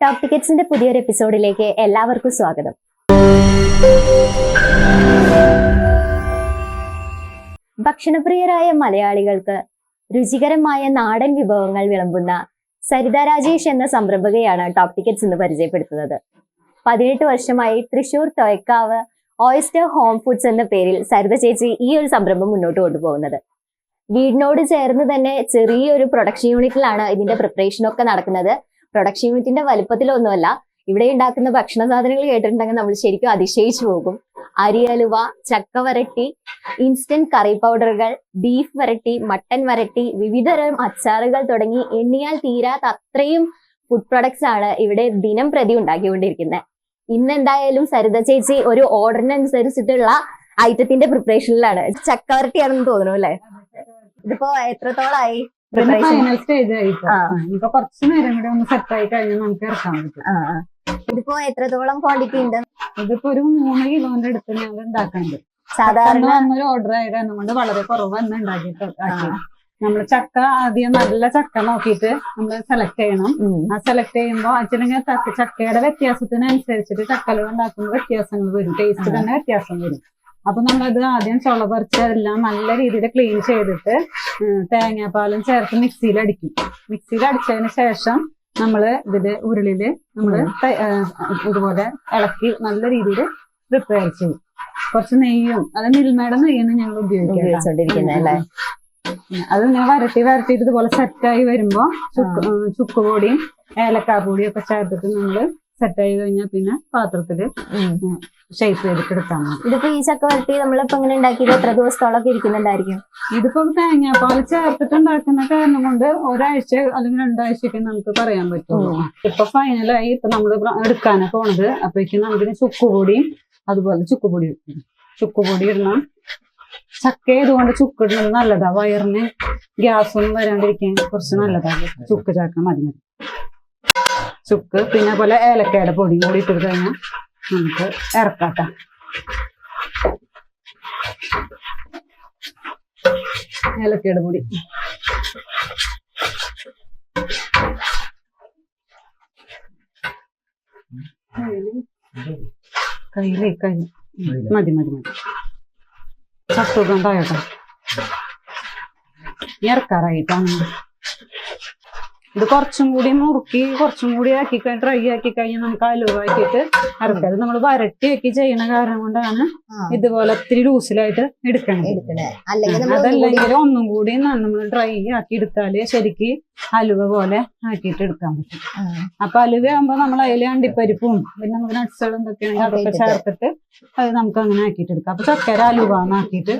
Top ടിക്കറ്റ്സിന്റെ പുതിയൊരു എപ്പിസോഡിലേക്ക് എല്ലാവർക്കും സ്വാഗതം. ഭക്ഷണപ്രിയരായ മലയാളികൾക്ക് രുചികരമായ നാടൻ വിഭവങ്ങൾ വിളമ്പുന്ന സരിത രാജേഷ് എന്ന സംരംഭകയാണ് ടോപ് ടിക്കറ്റ്സ് എന്ന് പരിചയപ്പെടുത്തുന്നത്. പതിനെട്ട് വർഷമായി Thrissur Thoyakkavu oyster home foods എന്ന പേരിൽ സരിത ചേച്ചി ഈ ഒരു സംരംഭം മുന്നോട്ട് കൊണ്ടുപോകുന്നത്. വീടിനോട് ചേർന്ന് തന്നെ ചെറിയൊരു പ്രൊഡക്ഷൻ യൂണിറ്റിലാണ് ഇതിന്റെ പ്രിപ്പറേഷൻ ഒക്കെ നടക്കുന്നത്. പ്രൊഡക്ഷൻ യൂണിറ്റിന്റെ വലുപ്പത്തിലൊന്നുമല്ല. ഇവിടെ ഉണ്ടാക്കുന്ന ഭക്ഷണ സാധനങ്ങൾ കേട്ടിട്ടുണ്ടെങ്കിൽ നമ്മൾ ശരിക്കും അതിശയിച്ചു പോകും. അരി അലുവ ചക്ക വരട്ടി ഇൻസ്റ്റന്റ് കറി പൗഡറുകൾ ബീഫ് വരട്ടി മട്ടൻ വരട്ടി വിവിധതരം അച്ചാറുകൾ തുടങ്ങി എണ്ണിയാൽ തീരാത്ത അത്രയും ഫുഡ് പ്രൊഡക്ട്സ് ആണ് ഇവിടെ ദിനം പ്രതി ഉണ്ടാക്കിക്കൊണ്ടിരിക്കുന്നത്. ഇന്ന് എന്തായാലും സരിത ചേച്ചി ഒരു ഓർഡറിനനുസരിച്ചിട്ടുള്ള ഐറ്റത്തിന്റെ പ്രിപ്പറേഷനിലാണ് ചക്ക വരട്ടിയാണെന്ന് തോന്നുന്നു അല്ലേ? ഇതിപ്പോ എത്രത്തോളായി? ഫൈനൽ സ്റ്റേജ് ആയി ഇപ്പൊ. ആ. ആ, ഇനിയിപ്പൊ കുറച്ച് നേരം കൂടെ ഒന്ന് സെറ്റ് ആയി കഴിഞ്ഞാൽ നമുക്ക് ഇറക്കാൻ പറ്റും. ആ, ആ. ഇതിപ്പോ എത്രത്തോളം ക്വാണ്ടിറ്റി ഉണ്ട്? ഇതിപ്പോ ഒരു മൂന്ന് കിലോന്റെ അടുത്ത് ഞങ്ങൾ ഉണ്ടാക്കുന്നുണ്ട് സാധാരണ ഒരു ഓർഡർ ആയ കാരണം കൊണ്ട് വളരെ കുറവ് തന്നെ ഉണ്ടാക്കിയിട്ട് നമ്മൾ ചക്ക ആദ്യം നല്ല ചക്ക നോക്കിയിട്ട് നമ്മൾ സെലക്ട് ചെയ്യണം. ആ സെലക്ട് ചെയ്യുമ്പോൾ ചക്ക- ചക്കയുടെ വ്യത്യാസത്തിനനുസരിച്ചിട്ട് ചക്കല ഉണ്ടാക്കുന്ന വ്യത്യാസങ്ങൾ വരും. ടേസ്റ്റ്. തന്നെ വ്യത്യാസം വരും. അപ്പൊ നമ്മളത് ആദ്യം ചുള പറിച്ച് എല്ലാം നല്ല രീതിയിൽ ക്ലീൻ ചെയ്തിട്ട് തേങ്ങാപ്പാലും ചേർത്ത് മിക്സിയിൽ അടിക്കും. മിക്സിയിൽ അടിച്ചതിന് ശേഷം നമ്മൾ ഇതിൽ ഉരുളിൽ ആ, ഇതുപോലെ ഇളക്കി നല്ല രീതിയിൽ പ്രിപ്പയർ ചെയ്യും. കുറച്ച് നെയ്യും അത് മിൽമയുടെ നെയ്യാണ് ഞങ്ങൾ ഉപയോഗിക്കുന്നത്. അത് ഇങ്ങനെ വരട്ടി വരട്ടിട്ട് ഇതുപോലെ സെറ്റായി വരുമ്പോ ചുക്ക് ചുക്കുപൊടിയും ചുക്ക് പൊടിയും ഏലക്കാപ്പൊടിയും ഒക്കെ ചേർത്തിട്ട് നമ്മൾ സെറ്റായി കഴിഞ്ഞാൽ പിന്നെ പാത്രത്തിൽ ഷേപ്പ് ചെയ്തിട്ടെടുത്താൽ മതി. ഇതിപ്പോ ഈ ചക്ക വരട്ടി നമ്മളിപ്പോ ഇങ്ങനെ ഉണ്ടാക്കിയത് എത്ര ദിവസത്തോളൊക്കെ ഇരിക്കുന്നുണ്ടായിരിക്കും? ഇതിപ്പോ തേങ്ങാപ്പാൽ ചേർത്തിട്ട് ഉണ്ടാക്കുന്ന കാരണം കൊണ്ട് ഒരാഴ്ച അല്ലെങ്കിൽ രണ്ടാഴ്ചയൊക്കെ നമുക്ക് പറയാൻ പറ്റുള്ളൂ. ഇപ്പൊ ഫൈനലായി ഇപ്പൊ നമ്മൾ എടുക്കാനാ പോണത്. അപ്പോഴേക്കും നമുക്ക് ചുക്കുപൊടിയും അതുപോലെ ചുക്കുപൊടി. ചുക്കുപൊടി ഇടണം. ചക്ക ഇതുകൊണ്ട് ചുക്ക് ഇടുന്നത് നല്ലതാ. വയറിന് ഗ്യാസ് ഒന്നും വരാണ്ടിരിക്കാൻ കുറച്ച് നല്ലതാണ് ചുക്ക് ചാക്കാൻ മതി മതി. ചുക്ക് പിന്നെ പോലെ ഏലക്കയുടെ പൊടി കൂടി ഇട്ടിട്ട് കഴിഞ്ഞാൽ നമുക്ക് ഇറക്കാട്ട. ഏലക്കയുടെ പൊടി. കയ്യിലേ കയ്യിൽ മതി മതി മതി. ചട്ടുക ഉണ്ടായോട്ടെ. ഇറക്കാറായിട്ടാണ് ഇത് കുറച്ചും കൂടി മുറുക്കി കുറച്ചും കൂടി ആക്കി ഡ്രൈ ആക്കി കഴിഞ്ഞാൽ നമുക്ക് അലുവാക്കിയിട്ട് അരക്കത് നമ്മൾ വരട്ടിയാക്കി ചെയ്യണ കാരണം കൊണ്ടാണ് ഇതുപോലെ ഒത്തിരി ലൂസിലായിട്ട് എടുക്കണത്. അതല്ലെങ്കിൽ ഒന്നും കൂടി നമ്മൾ ഡ്രൈ ആക്കി എടുത്താൽ ശരിക്ക് അലുവ പോലെ ആക്കിയിട്ട് എടുക്കാൻ പറ്റും. അപ്പൊ അലുവ ആകുമ്പോ നമ്മൾ അതിലെ അണ്ടിപ്പരിപ്പും പിന്നെ നമുക്ക് നട്സുകൾ എന്തൊക്കെയാണെങ്കിൽ അതൊക്കെ ചേർത്തിട്ട് അത് നമുക്ക് അങ്ങനെ ആക്കിയിട്ട് എടുക്കാം. അപ്പൊ ചക്കര അലുവ ആക്കിയിട്ട്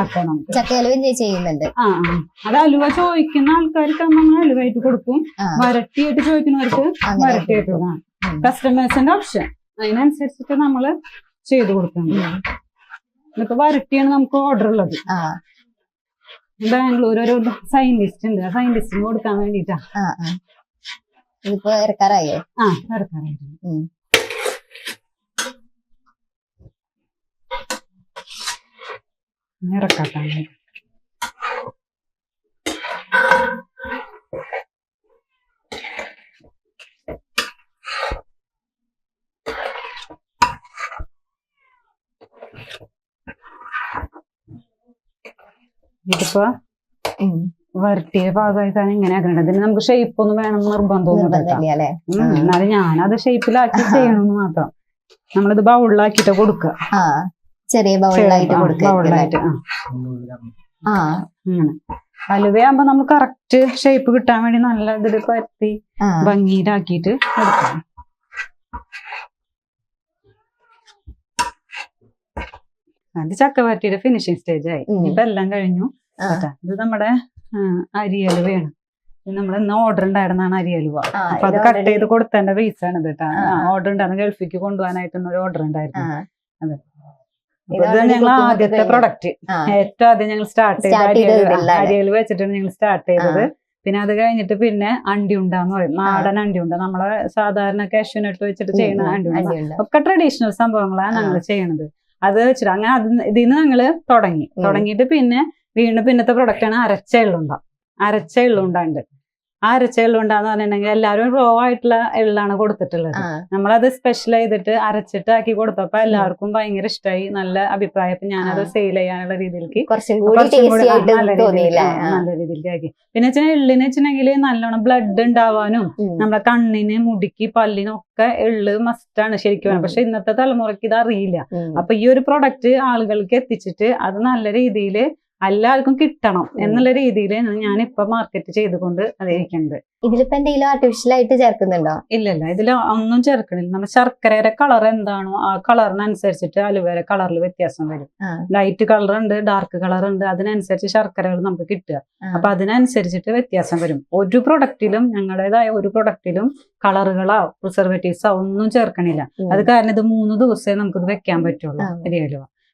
ആക്കാം നമുക്ക്. ചക്കയലവും ചെയ്യുന്നുണ്ട്. ആ അത് അലുവ ചോദിക്കുന്ന ആൾക്കാർക്ക് നമ്മൾ അലുവായിട്ട് കൊടുക്കും. വരട്ടിയായിട്ട് ചോദിക്കുന്നവർക്ക് വരട്ടിയായിട്ട് കൊടുക്കും. കസ്റ്റമേഴ്സിന്റെ ഓപ്ഷൻ. അതിനനുസരിച്ചിട്ട് നമ്മൾ ചെയ്ത് കൊടുക്കണം. ഇപ്പൊ വരട്ടിയാണ് നമുക്ക് ഓർഡർ ഉള്ളത്. ബാംഗ്ലൂർ ഒരു സയന്റിസ്റ്റ് ഉണ്ട്. ആ സയന്റിസ്റ്റിന് കൊടുക്കാൻ വേണ്ടിട്ടാ ആ ആ. ഇതിപ്പോ ഇറക്കാറായോ? ആ ഇറക്കാനായിരുന്നു ഉം. ഇറക്കാട്ടാണ് ഇതിപ്പോ. വരട്ടിയ ഭാഗമായിട്ടാണ് ഇങ്ങനെ ആക്കണത്. ഇതിന് നമുക്ക് ഷേപ്പ് ഒന്നും വേണം നിർബന്ധമൊന്നും ഇല്ല കേട്ടോ. നിർബന്ധമില്ല അല്ലെ? ഉം, എന്നാലും ഞാനത് ഷേപ്പിലാക്കി ചെയ്യണമെന്ന് മാത്രം. നമ്മളിത് ബൗളിലാക്കിട്ട് കൊടുക്കുക. ചെറിയ ബൗളിലായിട്ട് ബൗളിലായിട്ട് ആ. അലുവയാകുമ്പോ നമ്മൾ കറക്റ്റ് ഷേപ്പ് കിട്ടാൻ വേണ്ടി നല്ല ഇതിൽ പരത്തി ഭംഗിയിലാക്കിട്ട് ഭംഗിയിലാക്കിയിട്ട് എടുക്കണം അത് ചക്കവരട്ടിയുടെ ഫിനിഷിംഗ് സ്റ്റേജ് ആയി. ഇപ്പൊ എല്ലാം കഴിഞ്ഞു. ഇത് നമ്മുടെ അരിയൽ ഇത് നമ്മൾ ഇന്ന് ഓർഡർ ഉണ്ടായിരുന്നാണ് അരിയലുവ അപ്പൊ അത് കട്ട് ചെയ്ത് കൊടുത്തതിന്റെ പൈസ ആണ് ഇത് കേട്ടാ ഓർഡർ ഉണ്ടായിരുന്നു ഗൾഫിക്ക് കൊണ്ടുപോകാനായിട്ട് ഒരു ഓർഡർ ഉണ്ടായിരുന്നു. അതെ. ഇത് ഞങ്ങൾ ആദ്യത്തെ. പ്രൊഡക്റ്റ് ഏറ്റവും ആദ്യം ഞങ്ങൾ സ്റ്റാർട്ട് ചെയ്ത ചെയ്തത് അരിയൽ വെച്ചിട്ടാണ് ഞങ്ങൾ സ്റ്റാർട്ട് ചെയ്തത്. പിന്നെ അത് കഴിഞ്ഞിട്ട് പിന്നെ അണ്ടി ഉണ്ടാന്ന് പറയും. നാടൻ അണ്ടി അണ്ടിയുണ്ട നമ്മളെ സാധാരണ കാഷ്യൂനട്ട് വെച്ചിട്ട് ചെയ്യുന്ന അണ്ടി അടിയുണ്ട് ഒക്കെ ട്രഡീഷണൽ സംഭവങ്ങളാണ് ഞങ്ങൾ ചെയ്യണത്. അത് വെച്ചിട്ട് അങ്ങനെ അത് ഇതിൽ നിന്ന് ഞങ്ങൾ തുടങ്ങി. തുടങ്ങിയിട്ട് പിന്നെ വീണ്ടും പിന്നത്തെ പ്രൊഡക്റ്റ് ആണ് അരച്ച എള്ളുണ്ട അരച്ച എള്ളുണ്ടുണ്ട് ആ അരച്ച എള്ളുണ്ടാന്ന് പറഞ്ഞിട്ടുണ്ടെങ്കിൽ എല്ലാവരും റോ ആയിട്ടുള്ള എള്ളാണ് കൊടുത്തിട്ടുള്ളത്. നമ്മളത് സ്പെഷ്യൽ ചെയ്തിട്ട് അരച്ചിട്ട് ആക്കി കൊടുത്തപ്പോ എല്ലാവർക്കും ഭയങ്കര ഇഷ്ടമായി നല്ല അഭിപ്രായം അപ്പൊ ഞാനത് സെയിൽ ചെയ്യാനുള്ള രീതിയിലേക്ക് നല്ല രീതിയിലേക്ക് ആക്കി. പിന്നെ വെച്ചാൽ എള്ളിന് വെച്ചിട്ടുണ്ടെങ്കിൽ നല്ലോണം ബ്ലഡ് ഉണ്ടാവാനും. നമ്മളെ കണ്ണിന് മുടിക്ക് പല്ലിനും ഒക്കെ എള്ള് മസ്റ്റാണ് ശരിക്കും പക്ഷെ ഇന്നത്തെ തലമുറയ്ക്ക് ഇത് അറിയില്ല. അപ്പൊ ഈ ഒരു പ്രൊഡക്റ്റ് ആളുകൾക്ക് എത്തിച്ചിട്ട് അത് നല്ല രീതിയിൽ എല്ലാവർക്കും കിട്ടണം എന്നുള്ള രീതിയിൽ ഞാൻ ഇപ്പൊ മാർക്കറ്റ് ചെയ്തുകൊണ്ട് അതിരിക്കുന്നത് ഇതിലിപ്പോ എന്തെങ്കിലും ആർട്ടിഫിഷ്യൽ ആയിട്ട് ചേർക്കുന്നുണ്ടോ? ഇല്ലല്ല ഇല്ല ഇതിൽ ഒന്നും ചേർക്കണില്ല. നമ്മൾ ശർക്കരയുടെ കളർ എന്താണോ ആ കളറിനനുസരിച്ചിട്ട് അലുവേര കളറിൽ വ്യത്യാസം വരും. ലൈറ്റ് കളർ ഉണ്ട് ഡാർക്ക് കളർ ഉണ്ട് അതിനനുസരിച്ച് ശർക്കരകൾ നമുക്ക് കിട്ടുക. അപ്പൊ അതിനനുസരിച്ചിട്ട് വ്യത്യാസം വരും. ഒരു പ്രൊഡക്റ്റിലും ഞങ്ങളുടേതായ ഒരു പ്രൊഡക്റ്റിലും കളറുകളോ പ്രിസർവേറ്റീവ്സോ ഒന്നും ചേർക്കണില്ല. അത് കാരണം ഇത് മൂന്ന് ദിവസമേ നമുക്ക് വെക്കാൻ പറ്റുള്ളൂ. ആ.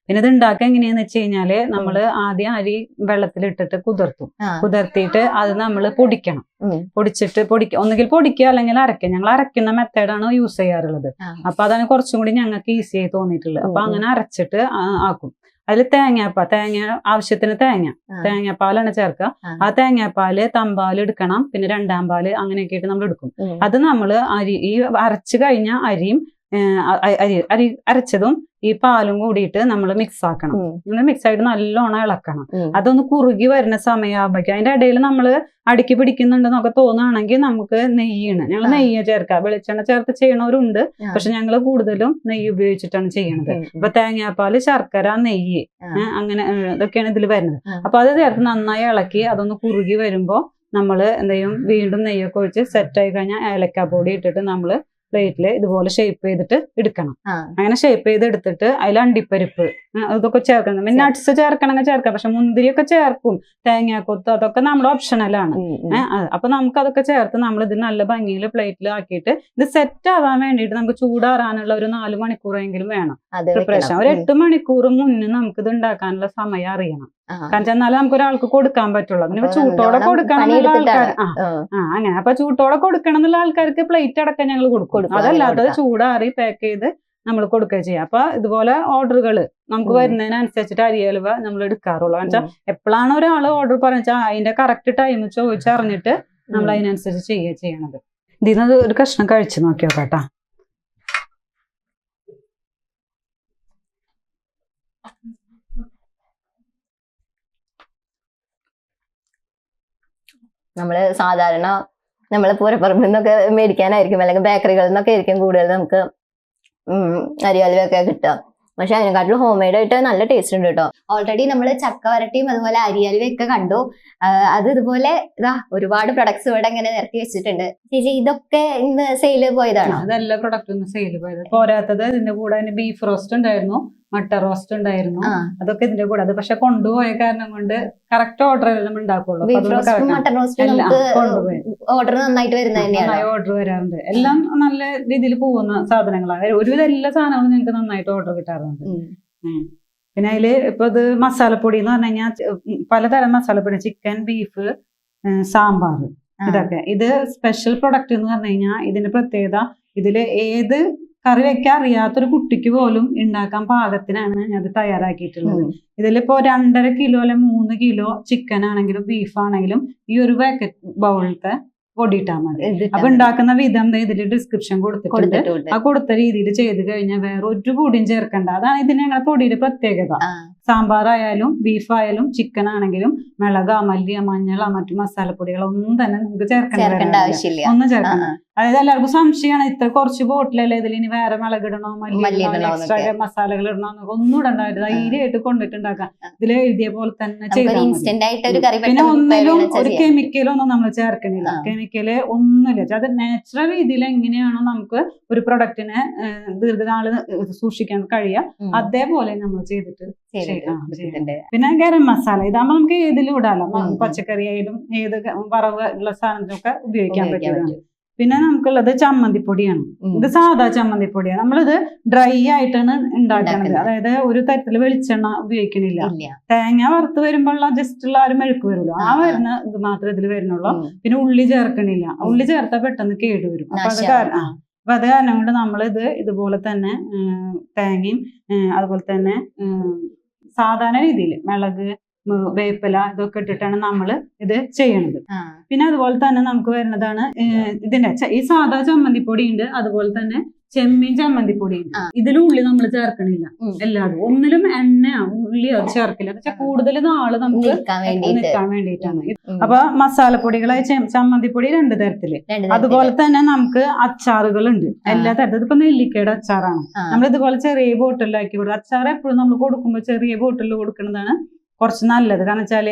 പിന്നെ ഇത് ഉണ്ടാക്കുക എങ്ങനെയാന്ന് വെച്ച് കഴിഞ്ഞാൽ നമ്മൾ ആദ്യം അരി വെള്ളത്തിലിട്ടിട്ട് കുതിർത്തും. കുതിർത്തിയിട്ട് അത് നമ്മൾ പൊടിക്കണം. പൊടിച്ചിട്ട് പൊടി ഒന്നുകിൽ പൊടിക്കുക അല്ലെങ്കിൽ അരക്കുക ഞങ്ങൾ അരക്കുന്ന മെത്തേഡാണ് യൂസ് ചെയ്യാറുള്ളത്. അപ്പൊ അതാണ് കുറച്ചും കൂടി ഞങ്ങൾക്ക് ഈസി ആയി തോന്നിയിട്ടുള്ളത് അപ്പൊ. അങ്ങനെ അരച്ചിട്ട് ആക്കും അതിൽ തേങ്ങാപ്പ തേങ്ങ ആവശ്യത്തിന് തേങ്ങ. തേങ്ങാപ്പാലാണ് ചേർക്കുക ആ. തേങ്ങാപ്പാൽ തമ്പാൽ എടുക്കണം പിന്നെ രണ്ടാം പാൽ അങ്ങനെയൊക്കെ ആയിട്ട് നമ്മൾ എടുക്കും അത് നമ്മൾ അരി ഈ അരച്ചു കഴിഞ്ഞ അരിയും അരി അരച്ചതും ഈ പാലും കൂടിയിട്ട് നമ്മൾ മിക്സ് ആക്കണം. നമ്മൾ മിക്സ് ആയിട്ട് നല്ലോണം ഇളക്കണം. അതൊന്ന് കുറുകി വരുന്ന സമയമാകുമ്പോഴേക്കും അതിന്റെ ഇടയിൽ നമ്മൾ അടുക്കി പിടിക്കുന്നുണ്ടെന്നൊക്കെ തോന്നുകയാണെങ്കിൽ നമുക്ക് നെയ്യാണ്. ഞങ്ങൾ. നെയ്യ് ചേർക്കാം. വെളിച്ചെണ്ണ ചേർത്ത് ചെയ്യണവരുണ്ട്. പക്ഷെ ഞങ്ങൾ കൂടുതലും നെയ്യ് ഉപയോഗിച്ചിട്ടാണ് ചെയ്യണത്. അപ്പൊ തേങ്ങാപ്പാൽ ശർക്കര നെയ്യ് അങ്ങനെ ഇതൊക്കെയാണ് ഇതിൽ വരുന്നത്. അപ്പൊ അത് ചേർത്ത് നന്നായി ഇളക്കി അതൊന്ന് കുറുകി വരുമ്പോ നമ്മൾ എന്ത് ചെയ്യും വീണ്ടും നെയ്യൊക്കെ ഒഴിച്ച് സെറ്റ് ആയി കഴിഞ്ഞാൽ ഏലക്ക പൊടി ഇട്ടിട്ട് നമ്മൾ പ്ലേറ്റിൽ ഇതുപോലെ ഷേപ്പ് ചെയ്തിട്ട് എടുക്കണം. അങ്ങനെ ഷേപ്പ് ചെയ്ത് എടുത്തിട്ട് അതിൽ അണ്ടിപ്പരിപ്പ് അതൊക്കെ ചേർക്കണം. പിന്നെ നട്ട്സ് ചേർക്കണമെങ്കിൽ ചേർക്കാം. പക്ഷെ മുന്തിരിയൊക്കെ ചേർക്കും. തേങ്ങാക്കൊത്ത് അതൊക്കെ നമ്മുടെ ഓപ്ഷണലാണ് അപ്പൊ നമുക്ക് അതൊക്കെ ചേർത്ത് നമ്മൾ ഇത് നല്ല ഭംഗിയിൽ പ്ലേറ്റിൽ ആക്കിയിട്ട് ഇത് സെറ്റ് ആവാൻ വേണ്ടിയിട്ട് നമുക്ക് ചൂടാറാനുള്ള ഒരു നാല് മണിക്കൂറെങ്കിലും വേണം. പ്രിപ്പറേഷൻ ഒരു. എട്ട് മണിക്കൂർ മുന്നേ നമുക്ക് ഇത് ഉണ്ടാക്കാനുള്ള സമയം അറിയണം. കാരണം എന്നാലും നമുക്ക് ഒരാൾക്ക് കൊടുക്കാൻ പറ്റുള്ളൂ. അതിന് ചൂട്ടോടെ കൊടുക്കണം എന്നുള്ള ആൾക്കാർ ആ അങ്ങനെ. അപ്പൊ ചൂട്ടോടെ കൊടുക്കണം എന്നുള്ള ആൾക്കാർക്ക് പ്ലേറ്റ് അടക്കം ഞങ്ങൾ കൊടുക്കും. അതല്ലാതെ അതല്ലാത്തത് ചൂടാറി പാക്ക് ചെയ്ത് നമ്മൾ കൊടുക്കുക ചെയ്യാം. അപ്പൊ ഇതുപോലെ ഓർഡറുകൾ നമുക്ക്. വരുന്നതിനനുസരിച്ചിട്ട് അരിയലുവ നമ്മൾ എടുക്കാറുള്ളൂ. എന്ന് വെച്ചാൽ എപ്പോഴാണ് ഒരാൾ ഓർഡർ പറഞ്ഞാൽ അതിന്റെ കറക്റ്റ് ടൈം ചോദിച്ചറിഞ്ഞിട്ട് നമ്മൾ. അതിനനുസരിച്ച് ചെയ്യുക ചെയ്യണത്. ഇതിന് ഒരു കഷ്ണം കഴിച്ചു നോക്കിയോ നോക്കാട്ടാ നമ്മൾ സാധാരണ നമ്മൾ പൂരപ്പറമ്പിൽ നിന്നൊക്കെ മേടിക്കാനായിരിക്കും അല്ലെങ്കിൽ ബേക്കറികളിൽ നിന്നൊക്കെ ആയിരിക്കും കൂടുതൽ നമുക്ക് അരിയാലുവൊക്കെ കിട്ടുക. പക്ഷെ അതിനെക്കാട്ടിലും ഹോം മെയ്ഡ് ആയിട്ട് നല്ല ടേസ്റ്റ് ഉണ്ട് കേട്ടോ. ഓൾറെഡി നമ്മൾ ചക്ക വരട്ടിയും അതുപോലെ അരിയാലുവൊക്കെ കണ്ടു. അത് ഇതുപോലെ ഇതാ ഒരുപാട് പ്രൊഡക്ട്സ് ഇവിടെ ഇങ്ങനെ നിരത്തി വെച്ചിട്ടുണ്ട്. ചേച്ചി ഇതൊക്കെ ഇന്ന് സെയിൽ പോയതാണോ? അതെല്ലാ പ്രൊഡക്റ്റും സെയിൽ പോയത്. പോരാത്തത് ഇതിന്റെ കൂടെ ബീഫ് റോസ്റ്റ് ഉണ്ടായിരുന്നു. മട്ട റോസ്റ്റ് ഉണ്ടായിരുന്നു. അതൊക്കെ ഇതിന്റെ കൂടെ. അത് പക്ഷെ കൊണ്ടുപോയ കാരണം കൊണ്ട് കറക്റ്റ് ഓർഡർ നമ്മൾ ഉണ്ടാക്കുള്ളൂ. ഓർഡർ നന്നായിട്ട് ഓർഡർ വരാറുണ്ട്. എല്ലാം നല്ല രീതിയിൽ പോകുന്ന സാധനങ്ങളാണ്. ഒരുവിധ എല്ലാ സാധനങ്ങളും ഞങ്ങൾക്ക് നന്നായിട്ട് ഓർഡർ കിട്ടാറുണ്ട്. പിന്നെ അതിൽ ഇപ്പൊ ഇത് മസാലപ്പൊടി എന്ന് പറഞ്ഞു കഴിഞ്ഞാൽ പലതരം മസാലപ്പൊടി. ചിക്കൻ ബീഫ് സാമ്പാർ ഇതൊക്കെ. ഇത് സ്പെഷ്യൽ പ്രൊഡക്റ്റ് എന്ന് പറഞ്ഞു കഴിഞ്ഞാൽ ഇതിന്റെ പ്രത്യേകത ഇതിൽ ഏത് കറി വെക്കാൻ അറിയാത്തൊരു കുട്ടിക്ക് പോലും ഉണ്ടാക്കാൻ പാകത്തിനാണ് ഞാൻ ഇത് തയ്യാറാക്കിയിട്ടുള്ളത്. ഇതിലിപ്പോ രണ്ടര കിലോ അല്ലെ മൂന്ന് കിലോ ചിക്കൻ ആണെങ്കിലും ബീഫ് ആണെങ്കിലും ഈ ഒരു പാക്കറ്റ് ബൗളിലത്തെ പൊടിയിട്ടാൽ മതി. അപ്പൊ ഉണ്ടാക്കുന്ന വിധം ഇതിൽ ഇതിൽ ഡിസ്ക്രിപ്ഷൻ കൊടുത്തിട്ടുണ്ട്. ആ കൊടുത്ത രീതിയിൽ ചെയ്ത് കഴിഞ്ഞാൽ വേറെ ഒരു പൊടിയും ചേർക്കണ്ട. അതാണ് ഇതിന് ഞങ്ങളുടെ പൊടിയുടെ പ്രത്യേകത. സാമ്പാറായാലും ബീഫായാലും ചിക്കൻ ആണെങ്കിലും മിളക മല്ലിയ മഞ്ഞള മറ്റു മസാലപ്പൊടികളോ ഒന്നും തന്നെ നമുക്ക് ചേർക്കേണ്ട ഒന്നും ചേർക്കണം ചേർക്കണ്ട. അതായത് എല്ലാവർക്കും സംശയമാണ് ഇത്ര കുറച്ച് ബോട്ടിലല്ലേ ഇതിൽ ഇനി വേറെ മുളക് മല്ലി എക്സ്ട്രാ മസാലകൾ ഇടണോ എന്നൊക്കെ ഒന്നും ഇടണ്ടാവില്ല ധൈര്യമായിട്ട് കൊണ്ടിട്ടുണ്ടാക്കാം. ഇതിൽ എഴുതിയ പോലെ തന്നെ ചെയ്താൽ പിന്നെ ഒന്നിലും ഒരു കെമിക്കലും ഒന്നും നമ്മൾ ചേർക്കണില്ല. കെമിക്കൽ ഒന്നുമില്ല. അത് നാച്ചുറൽ രീതിയിൽ എങ്ങനെയാണോ നമുക്ക് ഒരു പ്രൊഡക്റ്റിനെ ദീർഘനാൾ സൂക്ഷിക്കാൻ കഴിയുക. അതേപോലെ നമ്മൾ ചെയ്തിട്ട് പിന്നെ ഗരം മസാല. ഇതാകുമ്പോൾ നമുക്ക് ഏതിലും ഇടാലോ. പച്ചക്കറി ആയാലും ഏത് വറവ് ഉള്ള സാധനത്തിനൊക്കെ ഉപയോഗിക്കാൻ പറ്റും. പിന്നെ നമുക്കുള്ളത് ചമ്മന്തിപ്പൊടിയാണ്. ഇത് സാധാ ചമ്മന്തിപ്പൊടിയാണ്. നമ്മളിത് ഡ്രൈ ആയിട്ടാണ് ഉണ്ടാക്കുന്നത്. അതായത് ഒരു തരത്തിൽ വെളിച്ചെണ്ണ ഉപയോഗിക്കണില്ല. തേങ്ങ വറുത്ത് വരുമ്പോഴുള്ള ജസ്റ്റ് ഉള്ള ഒരു മെഴുക്ക് വരുള്ളൂ ആ. വരുന്ന ഇത് മാത്രമേ ഇതിൽ വരുന്നുള്ളൂ. പിന്നെ ഉള്ളി ചേർക്കണില്ല. ഉള്ളി ചേർത്താൽ പെട്ടെന്ന് കേടുവരും അപ്പൊ അത് കാരണം. അപ്പൊ അത് കാരണം കൊണ്ട് നമ്മളിത് ഇതുപോലെ തന്നെ തേങ്ങയും അതുപോലെ തന്നെ സാധാരണ രീതിയിൽ മിളക് വേപ്പില ഇതൊക്കെ ഇട്ടിട്ടാണ് നമ്മൾ ഇത് ചെയ്യണത്. പിന്നെ അതുപോലെ തന്നെ നമുക്ക് വരുന്നതാണ് ഇതിന്റെ ഈ സാധാ ചമ്മന്തിപ്പൊടി ഉണ്ട് അതുപോലെ തന്നെ ചെമ്മീൻ ചമ്മന്തിപ്പൊടി ഉണ്ട് ഇതിലും ഉള്ളി നമ്മൾ ചേർക്കണില്ല. എല്ലാതും. ഒന്നിലും എണ്ണയോ ഉള്ളിയോ ചേർക്കില്ല. പക്ഷെ കൂടുതൽ നാൾ നമുക്ക് നിൽക്കാൻ വേണ്ടിയിട്ട്. വേണ്ടിയിട്ടാണ്. അപ്പൊ മസാലപ്പൊടികളായി ചമ്മന്തിപ്പൊടി രണ്ട് തരത്തിൽ. അതുപോലെ തന്നെ നമുക്ക് അച്ചാറുകളുണ്ട്. എല്ലാ തരത്തിലും. ഇപ്പൊ നെല്ലിക്കയുടെ അച്ചാറാണ്. നമ്മൾ ഇതുപോലെ ചെറിയ ബോട്ടിലാക്കി കൊടുക്കും അച്ചാർ എപ്പോഴും നമ്മൾ കൊടുക്കുമ്പോൾ ചെറിയ ബോട്ടിൽ കൊടുക്കുന്നതാണ് കുറച്ച് നല്ലത്. കാരണം വെച്ചാൽ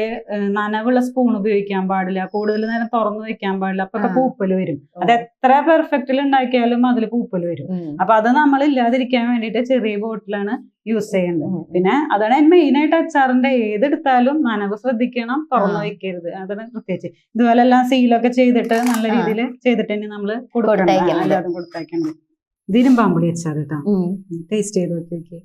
നനവുള്ള സ്പൂൺ ഉപയോഗിക്കാൻ പാടില്ല. കൂടുതൽ നേരം തുറന്നു വെക്കാൻ പാടില്ല. അപ്പൊ. പൂപ്പൽ വരും. അത് എത്ര പെർഫെക്റ്റിൽ ഉണ്ടാക്കിയാലും അതിൽ പൂപ്പൽ വരും. അപ്പൊ അത് നമ്മൾ ഇല്ലാതിരിക്കാൻ വേണ്ടിയിട്ട് ചെറിയ ബോട്ടിലാണ് യൂസ് ചെയ്യുന്നത്. പിന്നെ അതാണ് മെയിൻ ആയിട്ട് അച്ചാറിന്റെ ഏതെടുത്താലും നനവ് ശ്രദ്ധിക്കണം തുറന്നു. വെക്കരുത്. അതാണ് പ്രത്യേകിച്ച്. ഇതുപോലെ എല്ലാം സീലൊക്കെ ചെയ്തിട്ട് നല്ല. രീതിയിൽ ചെയ്തിട്ട് തന്നെ നമ്മൾ കൊടുക്കണം. അല്ലാതെ ഇതിനും പാമ്പുളി അച്ചാർ കേട്ടോ. ടേസ്റ്റ് ചെയ്ത് നോക്കി.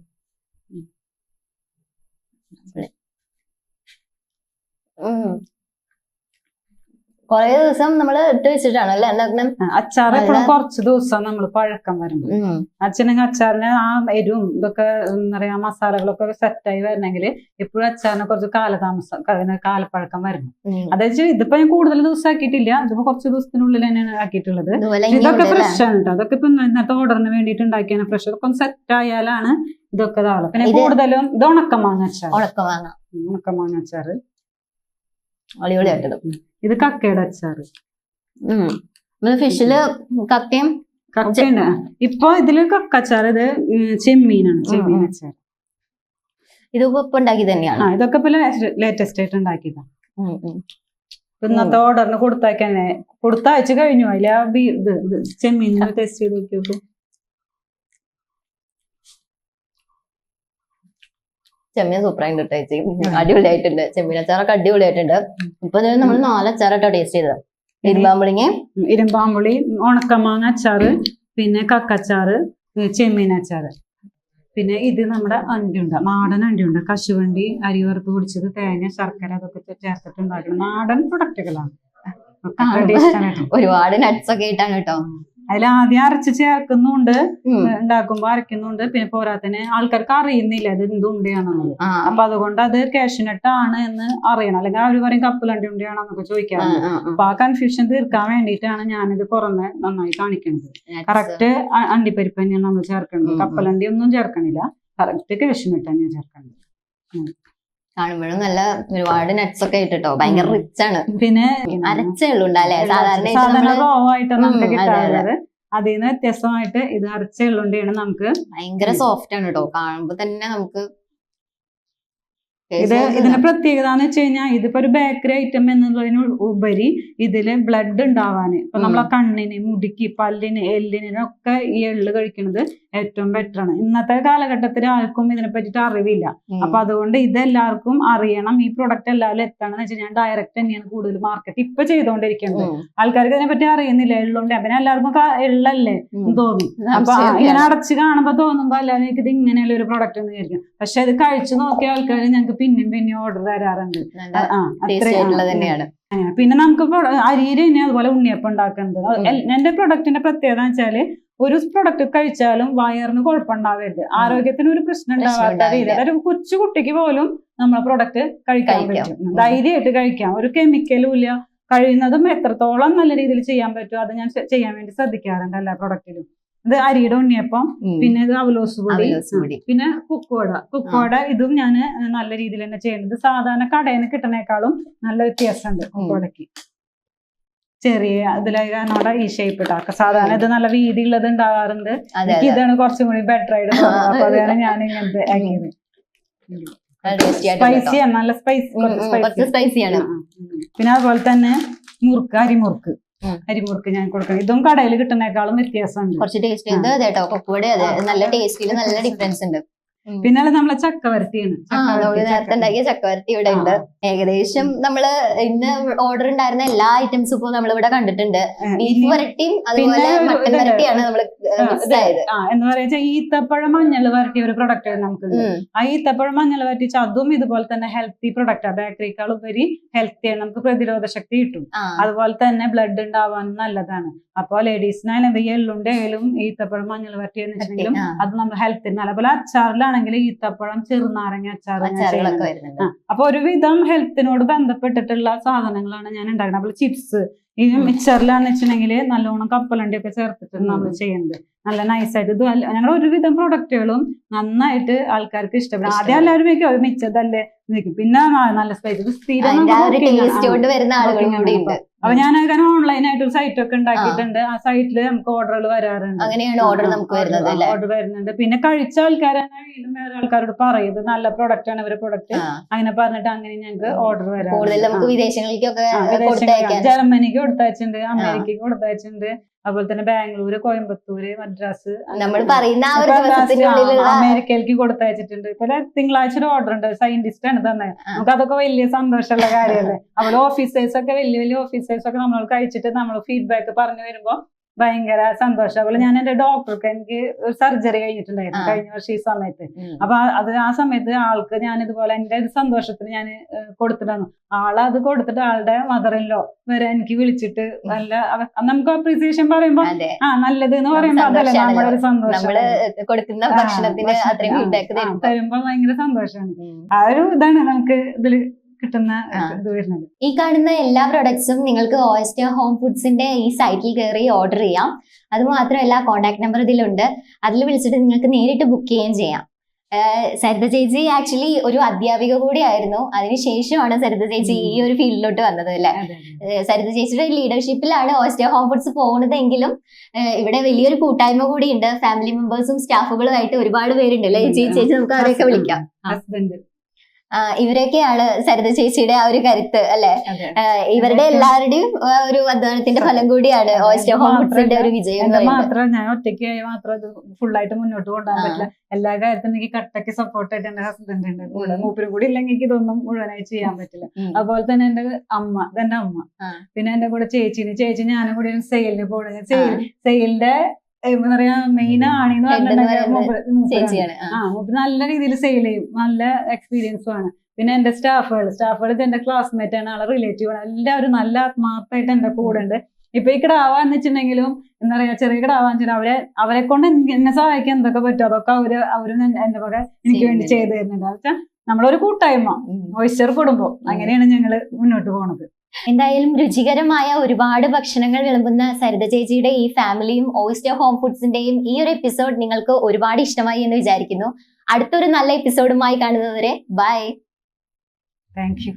കൊറേ ദിവസം നമ്മൾ ഇട്ട് വെച്ചിട്ടാണ് അല്ലെ? എന്താക്കണം അച്ചാർ എപ്പോഴും കുറച്ച് ദിവസം നമ്മൾ പഴക്കം വരുന്നത് അച്ഛനെങ്കിൽ അച്ചാറിന് ആ എരിവും ഇതൊക്കെ എന്താ പറയാ മസാലകളൊക്കെ സെറ്റായി വരണമെങ്കിൽ എപ്പോഴും അച്ചാറിന് കുറച്ച് കാലതാമസം കാലപ്പഴക്കം വരുന്നു അതായത് ഇതിപ്പോ ഞാൻ കൂടുതൽ ദിവസം ആക്കിയിട്ടില്ല ഇതിപ്പോ കുറച്ച് ദിവസത്തിനുള്ളിൽ തന്നെയാണ് ആക്കിയിട്ടുള്ളത്. ഇതൊക്കെ ഫ്രഷ് ആണ് കേട്ടോ അതൊക്കെ ഇപ്പൊ ഇന്നത്തെ ഓർഡറിന് വേണ്ടിയിട്ട് ഉണ്ടാക്കിയാണ് ഫ്രഷ് ഇതൊക്കെ ഒന്ന് സെറ്റ് ആയാലാണ് ഇതൊക്കെ ഇതാവുള്ളൂ. പിന്നെ കൂടുതലും ഇത് ഉണക്കമാങ്ങ അച്ചാർ ഉണക്ക വാങ്ങാം ഉണക്കമാങ്ങ അച്ചാറ്. അടിപൊളിയായിട്ടത് ഇത് കക്കയുടെ അച്ചാറ്. ഫിഷിൽ കക്കയും കക്കയുണ്ട്. ഇപ്പൊ ഇതിൽ കക്കച്ചാർ ഇത് ചെമ്മീനാണ് ചെമ്മീൻ അച്ചാർ ഇതൊക്കെ ഇപ്പൊ ഉണ്ടാക്കി തന്നെയാണ്. ഇതൊക്കെ ഇപ്പൊ ലേറ്റസ്റ്റ് ആയിട്ട് ഉണ്ടാക്കിയതാ. ഇന്നത്തെ ഓർഡറിന് കൊടുത്തയക്കാനെ കൊടുത്തയച്ചു കഴിഞ്ഞു. അതിലെ ചെമ്മീൻ ടേസ്റ്റ് ചെയ്ത് നോക്കിയോളൂ ചെമ്മീൻ സൂപ്പറായിട്ട് ടേസ്റ്റ് അടിപൊളിയായിട്ടുണ്ട്. ചെമ്മീൻ അച്ചാറൊക്കെ അടിപൊളിയായിട്ടുണ്ട്. ഇപ്പൊ നമ്മൾ നാലച്ചാറായിട്ടോ ടേസ്റ്റ് ചെയ്തത്. ഇരുമ്പാമ്പുളിങ്ങ ഇരുമ്പാമ്പുളി ഉണക്കമാങ്ങ അച്ചാറ് പിന്നെ കക്കച്ചാറ് ചെമ്മീൻ അച്ചാറ്. പിന്നെ ഇത് നമ്മുടെ അണ്ടിയുണ്ട് നാടൻ അണ്ടിയുണ്ട് കശുവണ്ടി അരി വറുത്ത് പൊടിച്ചത് തേങ്ങ ശർക്കര അതൊക്കെ ചേർത്തിട്ട് നാടൻ പ്രൊഡക്റ്റുകളാണ്. ഒരുപാട് നട്ട്സ് ഒക്കെ ഇട്ടാണ് കേട്ടോ. അതിൽ ആദ്യം അരച്ച് ചേർക്കുന്നുണ്ട് ഉണ്ടാക്കുമ്പോ അരക്കുന്നുണ്ട്. പിന്നെ പോരാത്തിന് ആൾക്കാർക്ക് അറിയുന്നില്ല ഇത് എന്ത് ഉണ്ടിയാണെന്നുള്ളത്. അപ്പൊ അതുകൊണ്ട് അത് കാഷ്നട്ടാണ് എന്ന് അറിയണം. അല്ലെങ്കിൽ അവർ പറയും കപ്പലണ്ടി ഉണ്ടിയാണെന്നൊക്കെ ആ, ചോദിക്കാറുണ്ട്. അപ്പൊ ആ കൺഫ്യൂഷൻ തീർക്കാൻ വേണ്ടിയിട്ടാണ് ഞാനിത് പുറമെ നന്നായി കാണിക്കുന്നത്. കറക്റ്റ് അണ്ടിപ്പരിപ്പ് തന്നെയാണ് നമ്മൾ ഉം. കപ്പലണ്ടി ഒന്നും ചേർക്കണില്ല. കറക്റ്റ് കാഷ്നട്ട് തന്നെയാണ് ചേർക്കുന്നത് കാണുമ്പോഴും നല്ല ഒരുപാട് നട്ട്സ് ഒക്കെ ഇട്ടിട്ടോ ഭയങ്കര റിച്ച് ആണ്. പിന്നെ അരച്ചേ ഉള്ളൂ അല്ലേ? സാധാരണ അതിൽ നിന്ന് വ്യത്യസ്തമായിട്ട് ഇത് അരച്ചുള്ളുണ്ടിയാണ് നമുക്ക്. ഭയങ്കര സോഫ്റ്റ് ആണ് കേട്ടോ കാണുമ്പോ തന്നെ നമുക്ക് ഇത് ഇതിന്റെ പ്രത്യേകത എന്ന് വെച്ച് കഴിഞ്ഞാൽ ഇതിപ്പോ ഒരു ബേക്കറി ഐറ്റം എന്നുള്ളതിന് ഉപരി ഇതിൽ ബ്ലഡ് ഉണ്ടാവാന്. ഇപ്പൊ നമ്മളെ കണ്ണിന് മുടിക്ക് പല്ലിന് എല്ലിനൊക്കെ ഈ എള്ള് കഴിക്കുന്നത് ഏറ്റവും ബെറ്റർ ആണ്. ഇന്നത്തെ കാലഘട്ടത്തിൽ ആർക്കും ഇതിനെ പറ്റിയിട്ട് അറിവില്ല. അപ്പൊ അതുകൊണ്ട് ഇതെല്ലാവർക്കും അറിയണം. ഈ പ്രൊഡക്റ്റ് എല്ലാവരും എത്തണം എന്ന് വെച്ചാൽ ഞാൻ ഡയറക്റ്റ് തന്നെയാണ് കൂടുതൽ മാർക്കറ്റ് ഇപ്പൊ ചെയ്തുകൊണ്ടിരിക്കുന്നത് ആൾക്കാർക്ക് ഇതിനെ പറ്റി അറിയുന്നില്ല എള്ളുണ്ട്. പിന്നെ എല്ലാവർക്കും എള്ളല്ലേ തോന്നി. അപ്പൊ. ഇങ്ങനെ അടച്ച് കാണുമ്പോ തോന്നുമ്പോ എല്ലാവരും എനിക്ക് ഇത് ഇങ്ങനെയുള്ള ഒരു പ്രൊഡക്റ്റ് എന്ന് വിചാരിക്കും. പക്ഷെ അത് കഴിച്ചു നോക്കിയ ആൾക്കാർ ഞങ്ങൾക്ക് പിന്നെയും പിന്നെയും ഓർഡർ തരാറുണ്ട്. തന്നെയാണ്. പിന്നെ നമുക്ക് അരിയിൽ തന്നെ അതുപോലെ ഉണ്ണിയപ്പം ഉണ്ടാക്കുന്നത് എന്റെ പ്രൊഡക്റ്റിന്റെ പ്രത്യേകത വെച്ചാൽ ഒരു പ്രൊഡക്റ്റ് കഴിച്ചാലും വയറിന് കുഴപ്പമുണ്ടാവരുത്. ആരോഗ്യത്തിന് ഒരു പ്രശ്നം ഉണ്ടാവാത്ത. അതായത് കൊച്ചു കുട്ടിക്ക് പോലും നമ്മളെ പ്രൊഡക്റ്റ് കഴിക്കാൻ കഴിക്കാം. പറ്റും. ധൈര്യമായിട്ട് കഴിക്കാം. ഒരു കെമിക്കലും ഇല്ല. കഴിയുന്നതും എത്രത്തോളം നല്ല രീതിയിൽ ചെയ്യാൻ പറ്റുമോ അത് ഞാൻ ചെയ്യാൻ വേണ്ടി ശ്രദ്ധിക്കാറുണ്ട് എല്ലാ പ്രൊഡക്റ്റിലും ഇത് അരിയുടെ ഉണ്ണിയപ്പം പിന്നെ ഇത് അവലോസ് പൊടി പിന്നെ കുക്കോട. കുക്കോട ഇതും ഞാൻ നല്ല രീതിയിൽ തന്നെ ചെയ്യുന്നത് സാധാരണ കടയിൽ നിന്ന് കിട്ടണേക്കാളും നല്ല വ്യത്യാസമുണ്ട് കുക്കോടയ്ക്ക് ചെറിയ ഇതിലൂടെ ഈ ഷേപ്പ് ഇട്ടാക്ക സാധാരണ ഇത് നല്ല വീതി ഉള്ളത് ഉണ്ടാകാറുണ്ട് എനിക്ക് ഇതാണ് കുറച്ചും കൂടി ബെറ്റർ ആയിട്ട് അപ്പൊ അതാണ് ഞാൻ ഇങ്ങനത്തെ അങ്ങനെ സ്പൈസിയാണ് നല്ല സ്പൈസ് സ്പൈസിയാണ് പിന്നെ അതുപോലെ തന്നെ മുറുക്ക് അരിമുറുക്ക്. അരിമുറുക്ക് ഞാൻ കൊടുക്കണം. ഇതും കടയിൽ കിട്ടുന്നേക്കാളും വ്യത്യാസമുണ്ട്. കുറച്ച് ടേസ്റ്റ് അതെ കേട്ടോ. കൊക്കുവടെ അതെ. നല്ല ടേസ്റ്റിൽ നല്ല ഡിഫറൻസ് ഉണ്ട്. പിന്നെ നമ്മളെ ചക്കവരട്ടിയാണ് നേരത്തെ ഉണ്ടാക്കിയ ചക്കവരട്ടി ഇവിടെ ഉണ്ട്. ഏകദേശം നമ്മൾ ഇന്ന് ഓർഡർ ഉണ്ടായിരുന്ന എല്ലാ ഐറ്റംസും ഇപ്പൊ നമ്മളിവിടെ കണ്ടിട്ടുണ്ട്. ബീഫ് വരട്ടിയും അതുപോലെ മട്ടൻ. വരട്ടിയാണ് നമ്മൾ എന്ന് പറയുന്നത് ഈത്തപ്പഴം മഞ്ഞൾ വരട്ടിയ ഒരു പ്രൊഡക്റ്റ് നമുക്ക്. ആ ഈത്തപ്പഴം മഞ്ഞൾ വരട്ടിച്ച് അതും ഇതുപോലെ തന്നെ ഹെൽത്തി പ്രൊഡക്റ്റ് ബേക്കറിക്കാൾ ഉപരി ഹെൽത്തി ആണ് നമുക്ക് പ്രതിരോധ ശക്തി കിട്ടും. അതുപോലെ തന്നെ ബ്ലഡ് ഉണ്ടാവാൻ നല്ലതാണ്. അപ്പൊ ലേഡീസിനായാലും എന്ത് എള്ളുണ്ടെങ്കിലും ഈത്തപ്പഴം മഞ്ഞൾ വരട്ടിയെന്ന് വെച്ചിട്ടുണ്ടെങ്കിലും. അത് നമ്മുടെ ഹെൽത്തിന് നല്ല പോലെ അച്ചാറിലാണെങ്കിൽ ആണെങ്കിൽ ഈത്തപ്പഴം ചെറുനാരങ്ങ അച്ചാർ അച്ചാറുകളൊക്കെ വരുന്നുണ്ട്. അപ്പൊ ഒരുവിധം ഹെൽത്തിനോട് ബന്ധപ്പെട്ടിട്ടുള്ള സാധനങ്ങളാണ് ഞാൻ ഉണ്ടാക്കുന്നത് അപ്പോൾ ചിപ്സ് ഈ മിക്സറിലാന്ന് വെച്ചിട്ടുണ്ടെങ്കിൽ നല്ലോണം കപ്പലണ്ടി ഒക്കെ ചേർത്തിട്ട് നമ്മൾ ചെയ്യുന്നത്. നല്ല നൈസായിട്ട് ഇത് ഞങ്ങളുടെ ഒരുവിധം പ്രൊഡക്റ്റുകളും നന്നായിട്ട് ആൾക്കാർക്ക് ഇഷ്ടപ്പെടും. ആദ്യം. എല്ലാവരും വെക്കും മിച്ചതല്ലേ? നിൽക്കും പിന്നെ നല്ല സ്പൈസ് സ്ഥിരം അപ്പൊ. ഞാൻ അങ്ങനെ ഓൺലൈൻ ആയിട്ട് ഒരു സൈറ്റ് ഒക്കെ ഉണ്ടാക്കിയിട്ടുണ്ട്. ആ. സൈറ്റിൽ നമുക്ക് ഓർഡറുകൾ വരാറുണ്ട്. അങ്ങനെയാണ് ഓർഡർ നമുക്ക് വരുന്നത് ഓർഡർ വരുന്നുണ്ട്. പിന്നെ കഴിച്ച ആൾക്കാരാണ് വീണ്ടും വേറെ ആൾക്കാരോട് പറയും ഇത് നല്ല പ്രൊഡക്റ്റ് ആണ് ഇവരെ പ്രൊഡക്റ്റ് അങ്ങനെ പറഞ്ഞിട്ട് അങ്ങനെ ഞങ്ങൾക്ക് ഓർഡർ വരാം വിദേശങ്ങളിലേക്കൊക്കെ ജർമ്മനിക്ക് കൊടുത്തയച്ചിട്ടുണ്ട് അമേരിക്കക്ക് കൊടുത്തയച്ചിട്ടുണ്ട്. അതുപോലെ തന്നെ ബാംഗ്ലൂര് കോയമ്പത്തൂര് മദ്രാസ് നമ്മൾ പറയുന്ന ആ ഒരു അമേരിക്കയിലേക്ക് കൊടുത്തയച്ചിട്ടുണ്ട് ഇപ്പൊ തിങ്കളാഴ്ച ഒരു ഓർഡർ ഉണ്ട്. സയന്റിസ്റ്റ് ആണ് തന്നെ. നമുക്ക് അതൊക്കെ വലിയ സന്തോഷമുള്ള കാര്യമല്ലേ? അവിടെ ഓഫീസേഴ്സ് ഒക്കെ വലിയ വലിയ ഓഫീസേഴ്സ് ഒക്കെ നമ്മൾ കഴിച്ചിട്ട് നമ്മൾ ഫീഡ്ബാക്ക് പറഞ്ഞു വരുമ്പോ ഭയങ്കര സന്തോഷം. അതുപോലെ ഞാൻ എന്റെ ഡോക്ടർക്ക് എനിക്ക് ഒരു സർജറി കഴിഞ്ഞിട്ടുണ്ടായിരുന്നു കഴിഞ്ഞ വർഷം ഈ സമയത്ത്. അപ്പൊ അത് ആ സമയത്ത് ആൾക്ക് ഞാൻ ഇതുപോലെ എന്റെ ഒരു സന്തോഷത്തിന് ഞാൻ കൊടുത്തിട്ടാണ് ആൾ അത് കൊടുത്തിട്ട് ആളുടെ മദറിലോ വരെ എനിക്ക് വിളിച്ചിട്ട് നല്ല നമുക്ക് അപ്രീസിയേഷൻ പറയുമ്പോ ആ നല്ലത് എന്ന് പറയുമ്പോ അതല്ല. നമ്മുടെ ഒരു സന്തോഷം. കൊടുക്കുന്ന ഭക്ഷണത്തിന് തരുമ്പോ. ഭയങ്കര സന്തോഷമാണ്. ആ ഒരു ഇതാണ് നമുക്ക് ഇതിൽ കിട്ടുന്ന. ഇത് വരുന്നത്. ഈ കാണുന്ന എല്ലാ പ്രൊഡക്ട്സും നിങ്ങൾക്ക് ഓയസ്റ്റർ ഹോം ഫുഡ്സിന്റെ ഈ സൈറ്റിൽ കയറി ഓർഡർ ചെയ്യാം. അത് മാത്രമല്ല കോൺടാക്ട് നമ്പർ ഇതിലുണ്ട്. അതിൽ വിളിച്ചിട്ട് നിങ്ങൾക്ക് നേരിട്ട് ബുക്ക് ചെയ്യുകയും ചെയ്യാം. സരിത ചേച്ചി ആക്ച്വലി ഒരു അധ്യാപിക കൂടിയായിരുന്നു അതിനുശേഷമാണ് സരിത ചേച്ചി ഈ ഒരു ഫീൽഡിലോട്ട് വന്നത് അല്ലെ? സരിത ചേച്ചിയുടെ ലീഡർഷിപ്പിലാണ് ഓസ്റ്റിയ ഹോം ഫുഡ്സ് പോകുന്നതെങ്കിലും ഇവിടെ വലിയൊരു കൂട്ടായ്മ കൂടിയുണ്ട്. ഫാമിലി മെമ്പേഴ്സും സ്റ്റാഫുകളുമായിട്ട് ഒരുപാട് പേരുണ്ട് അല്ലെ ചേച്ചി ചേച്ചി നമുക്ക് അവരെയൊക്കെ വിളിക്കാം. ഹസ്ബൻഡ് ഇവരൊക്കെയാണ് സരിത ചേച്ചിയുടെ ആ ഒരു കരുത്ത് അല്ലെ? ഇവരുടെ എല്ലാവരുടെയും ഒരു അധ്വാനത്തിന്റെ ഫലം കൂടിയാണ് ഒരു വിജയം മാത്രം ഞാൻ ഒറ്റയ്ക്ക് മാത്രം ഇത് ഫുള്ളായിട്ട് മുന്നോട്ട് കൊണ്ടുപോകാൻ പറ്റില്ല. എല്ലാ കാര്യത്തിനും എനിക്ക് കട്ടയ്ക്ക് സപ്പോർട്ട് ആയിട്ട് എന്റെ ഹസ്ബൻഡ് ഉണ്ട്. കൂടെ. മൂപ്പരും കൂടി ഇല്ലെങ്കിൽ എനിക്ക് ഇതൊന്നും മുഴുവനായി ചെയ്യാൻ പറ്റില്ല. അതുപോലെ തന്നെ എന്റെ അമ്മ ഇതെന്റെ അമ്മ. പിന്നെ എന്റെ കൂടെ ചേച്ചിന് ചേച്ചി ഞാനും കൂടി സെയിലിന് സെയിൽ സെയിലിന്റെ എന്താ പറയാ മെയിൻ ആണെന്ന് പറഞ്ഞിട്ടുണ്ടെങ്കിൽ ആ. മൂപ്പര് നല്ല രീതിയിൽ സെയിൽ ചെയ്യും. നല്ല എക്സ്പീരിയൻസും ആണ്. പിന്നെ എന്റെ സ്റ്റാഫുകൾ സ്റ്റാഫുകൾ എന്റെ ക്ലാസ്മേറ്റ് ആണ് ആളെ റിലേറ്റീവ് ആണ്. എല്ലാവരും നല്ല ആത്മാർത്ഥമായിട്ട് എന്റെ കൂടെ ഉണ്ട്. ഇപ്പൊ ഈ കിടാവാന്ന് വെച്ചിട്ടുണ്ടെങ്കിലും എന്താ പറയാ ചെറിയ കിടാവാന്ന് വെച്ചാൽ അവരെ അവരെ കൊണ്ട് എന്നെ സഹായിക്കാൻ എന്തൊക്കെ പറ്റും? അതൊക്കെ അവർ അവരും എന്റെ വക എനിക്ക് വേണ്ടി ചെയ്തു തരുന്നുണ്ട്. വെച്ചാൽ നമ്മളൊരു കൂട്ടായ്മ. ഓയിസ്റ്റർ കുടുംബം അങ്ങനെയാണ് ഞങ്ങൾ മുന്നോട്ട് പോണത്. എന്തായാലും രുചികരമായ ഒരുപാട് ഭക്ഷണങ്ങൾ വിളമ്പുന്ന സരിത ചേച്ചിയുടെ ഈ ഫാമിലിയും ഓയിസ്റ്റർ ഹോം ഫുഡ്സിന്റെയും ഈ ഒരു എപ്പിസോഡ് നിങ്ങൾക്ക് ഒരുപാട് ഇഷ്ടമായി എന്ന് വിചാരിക്കുന്നു. അടുത്തൊരു നല്ല എപ്പിസോഡുമായി കാണുന്നതുവരെ ബൈ. Thank you